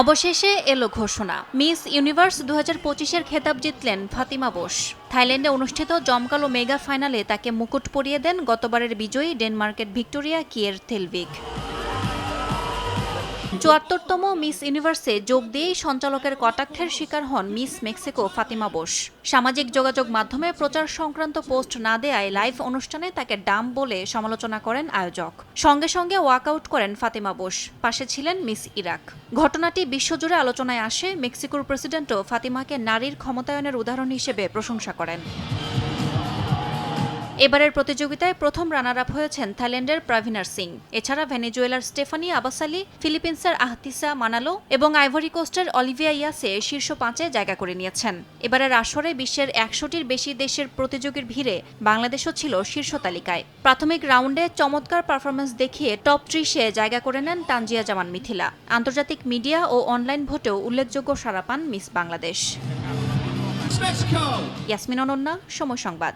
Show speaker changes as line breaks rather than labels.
অবশেষে এলো ঘোষণা। মিস ইউনিভার্স দু হাজার পঁচিশের খেতাব জিতলেন ফাতিমা বোস। থাইল্যান্ডে অনুষ্ঠিত জমকালো মেগা ফাইনালে তাকে মুকুট পরিয়ে দেন গতবারের বিজয়ী ডেনমার্কের ভিক্টোরিয়া কিয়ের থেলভিক চুয়াত্তরতম মিস ইউনিভার্সে যোগ দিয়েই সঞ্চালকের কটাক্ষের শিকার হন মিস মেক্সিকো ফাতিমা বোস। সামাজিক যোগাযোগ মাধ্যমে প্রচার সংক্রান্ত পোস্ট না দেয়ায় লাইভ অনুষ্ঠানে তাকে ডাম বলে সমালোচনা করেন আয়োজক। সঙ্গে সঙ্গে ওয়াকআউট করেন ফাতিমা বোস। পাশে ছিলেন মিস ইরাক। ঘটনাটি বিশ্বজুড়ে আলোচনায় আসে মেক্সিকোর প্রেসিডেন্টও ফাতিমাকে নারীর ক্ষমতায়নের উদাহরণ হিসেবে প্রশংসা করেন। এবারের প্রতিযোগিতায় প্রথম রানার আপ হয়েছেন থাইল্যান্ডের প্রাভিনার সিং। এছাড়া ভেনেজুয়েলার স্টেফানি আবাসালি ফিলিপিন্সের আহতিসা মানালো এবং আইভরি কোস্টের অলিভিয়া ইয়াসে শীর্ষ পাঁচে জায়গা করে নিয়েছেন। এবারের আসরে বিশ্বের একশোটির বেশি দেশের প্রতিযোগীর ভিড়ে বাংলাদেশও ছিল শীর্ষ তালিকায়। প্রাথমিক রাউন্ডে চমৎকার পারফরমেন্স দেখিয়ে টপ ত্রিশে জায়গা করে নেন তানজিয়া জামান মিথিলা। আন্তর্জাতিক মিডিয়া ও অনলাইন ভোটেও উল্লেখযোগ্য সারা পান মিস বাংলাদেশ! ইয়াসমিন অনন্যা সময় সংবাদ।